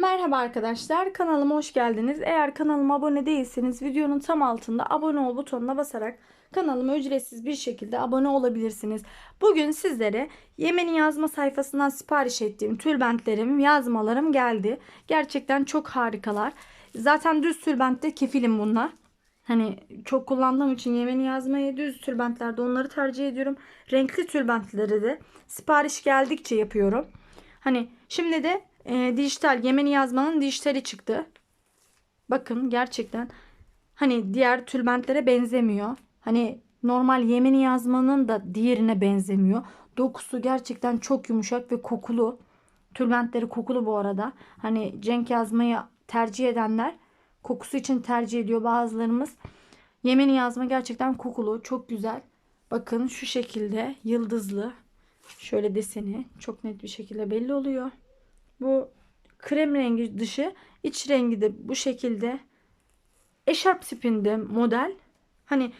Merhaba arkadaşlar kanalıma hoş geldiniz. Eğer kanalıma abone değilseniz videonun tam altında abone ol butonuna basarak kanalıma ücretsiz bir şekilde abone olabilirsiniz. Bugün sizlere Yemen'in yazma sayfasından sipariş ettiğim tülbentlerim, yazmalarım geldi. Gerçekten çok harikalar. Zaten düz tülbentte kefilim bunlar. Hani çok kullandığım için Yemen'i yazmayı düz tülbentlerde onları tercih ediyorum. Renkli tülbentleri de sipariş geldikçe yapıyorum. Hani şimdi de e, dijital Yemen'i yazmanın dijitali çıktı. Bakın gerçekten hani diğer tülbentlere benzemiyor. Hani normal Yemen'i yazmanın da diğerine benzemiyor. Dokusu gerçekten çok yumuşak ve kokulu. Tülbentleri kokulu bu arada. Hani Cenk yazmayı tercih edenler kokusu için tercih ediyor bazılarımız. Yemen'i yazma gerçekten kokulu, çok güzel. Bakın şu şekilde yıldızlı. Şöyle deseni çok net bir şekilde belli oluyor. Bu krem rengi dışı, iç rengi de bu şekilde. Eşarp tipinde model. Hani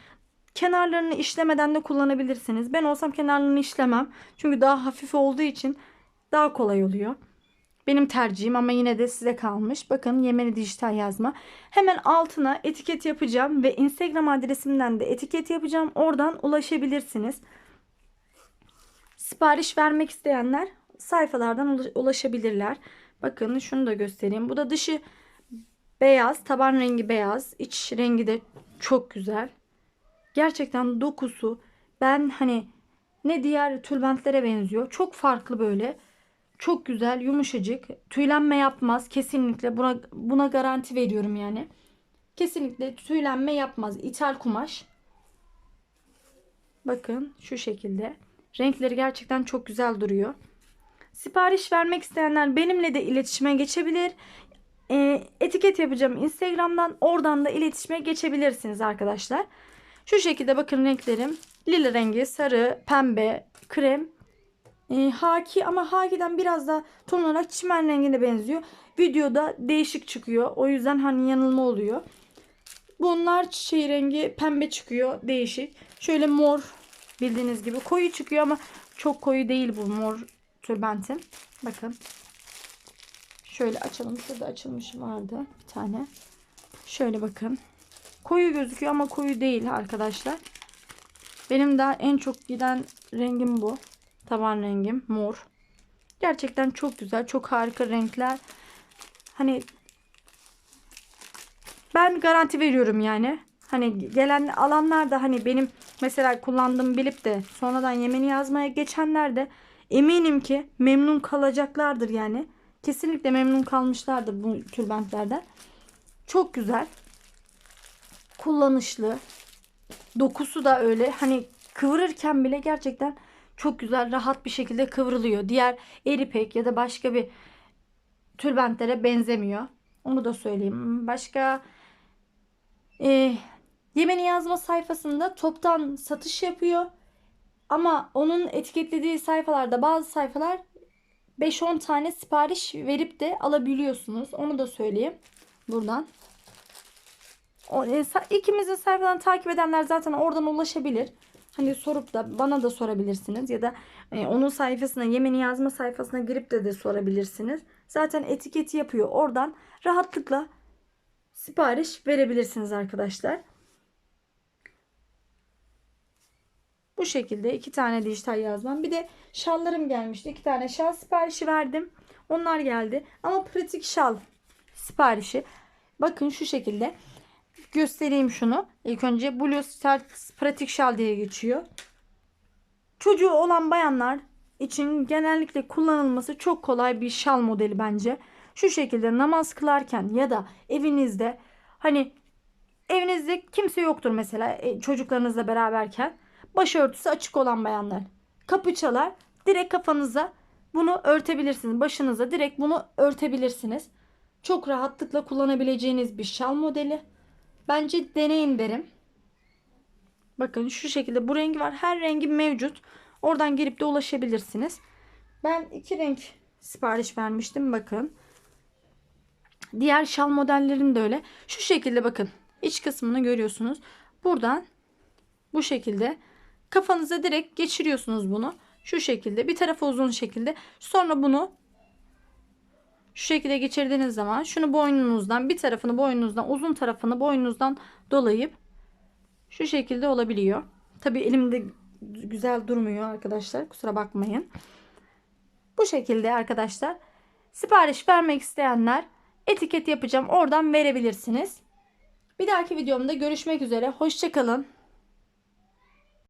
kenarlarını işlemeden de kullanabilirsiniz. Ben olsam kenarlarını işlemem. Çünkü daha hafif olduğu için daha kolay oluyor. Benim tercihim ama yine de size kalmış. Bakın Yemeni dijital yazma. Hemen altına etiket yapacağım ve Instagram adresimden de etiket yapacağım. Oradan ulaşabilirsiniz. Sipariş vermek isteyenler sayfalardan ulaşabilirler. Bakın şunu da göstereyim. Bu da dışı beyaz, taban rengi beyaz, iç rengi de çok güzel. Gerçekten dokusu ben hani ne diğer tülbentlere benziyor. Çok farklı böyle. Çok güzel, yumuşacık. Tüylenme yapmaz kesinlikle. Buna buna garanti veriyorum yani. Kesinlikle tüylenme yapmaz. İthal kumaş. Bakın şu şekilde. Renkleri gerçekten çok güzel duruyor. Sipariş vermek isteyenler benimle de iletişime geçebilir. E, etiket yapacağım Instagram'dan. Oradan da iletişime geçebilirsiniz arkadaşlar. Şu şekilde bakın renklerim. Lila rengi, sarı, pembe, krem. E, haki ama hakiden biraz da ton olarak çimen rengine benziyor. Videoda değişik çıkıyor. O yüzden hani yanılma oluyor. Bunlar çiçeği rengi pembe çıkıyor. Değişik. Şöyle mor bildiğiniz gibi koyu çıkıyor ama çok koyu değil bu mor tülbentim. Bakın. Şöyle açalım. Şurada açılmış vardı bir tane. Şöyle bakın. Koyu gözüküyor ama koyu değil arkadaşlar. Benim daha en çok giden rengim bu. Taban rengim mor. Gerçekten çok güzel. Çok harika renkler. Hani ben garanti veriyorum yani. Hani gelen alanlar da hani benim mesela kullandığım bilip de sonradan Yemen'i yazmaya geçenler de eminim ki memnun kalacaklardır yani. Kesinlikle memnun kalmışlardır bu tülbentlerden. Çok güzel. Kullanışlı. Dokusu da öyle. Hani kıvırırken bile gerçekten çok güzel rahat bir şekilde kıvrılıyor. Diğer eripek ya da başka bir tülbentlere benzemiyor. Onu da söyleyeyim. Başka e, Yemen'i yazma sayfasında toptan satış yapıyor. Ama onun etiketlediği sayfalarda bazı sayfalar 5-10 tane sipariş verip de alabiliyorsunuz. Onu da söyleyeyim buradan. E, ikimizin sayfalarını takip edenler zaten oradan ulaşabilir. Hani sorup da bana da sorabilirsiniz ya da e, onun sayfasına Yemen'i yazma sayfasına girip de de sorabilirsiniz. Zaten etiketi yapıyor. Oradan rahatlıkla sipariş verebilirsiniz arkadaşlar. Bu şekilde iki tane dijital yazmam. Bir de şallarım gelmişti. İki tane şal siparişi verdim. Onlar geldi. Ama pratik şal siparişi. Bakın şu şekilde. Göstereyim şunu. İlk önce Blue Star pratik şal diye geçiyor. Çocuğu olan bayanlar için genellikle kullanılması çok kolay bir şal modeli bence. Şu şekilde namaz kılarken ya da evinizde hani evinizde kimse yoktur mesela e, çocuklarınızla beraberken başörtüsü açık olan bayanlar. Kapı çalar. Direkt kafanıza bunu örtebilirsiniz. Başınıza direkt bunu örtebilirsiniz. Çok rahatlıkla kullanabileceğiniz bir şal modeli. Bence deneyin derim. Bakın şu şekilde bu rengi var. Her rengi mevcut. Oradan girip de ulaşabilirsiniz. Ben iki renk sipariş vermiştim. Bakın. Diğer şal modellerim de öyle. Şu şekilde bakın. İç kısmını görüyorsunuz. Buradan bu şekilde Kafanıza direkt geçiriyorsunuz bunu. Şu şekilde bir tarafı uzun şekilde. Sonra bunu Şu şekilde geçirdiğiniz zaman şunu boynunuzdan bir tarafını boynunuzdan uzun tarafını boynunuzdan dolayıp şu şekilde olabiliyor. Tabi elimde güzel durmuyor arkadaşlar. Kusura bakmayın. Bu şekilde arkadaşlar. Sipariş vermek isteyenler etiket yapacağım. Oradan verebilirsiniz. Bir dahaki videomda görüşmek üzere. Hoşçakalın.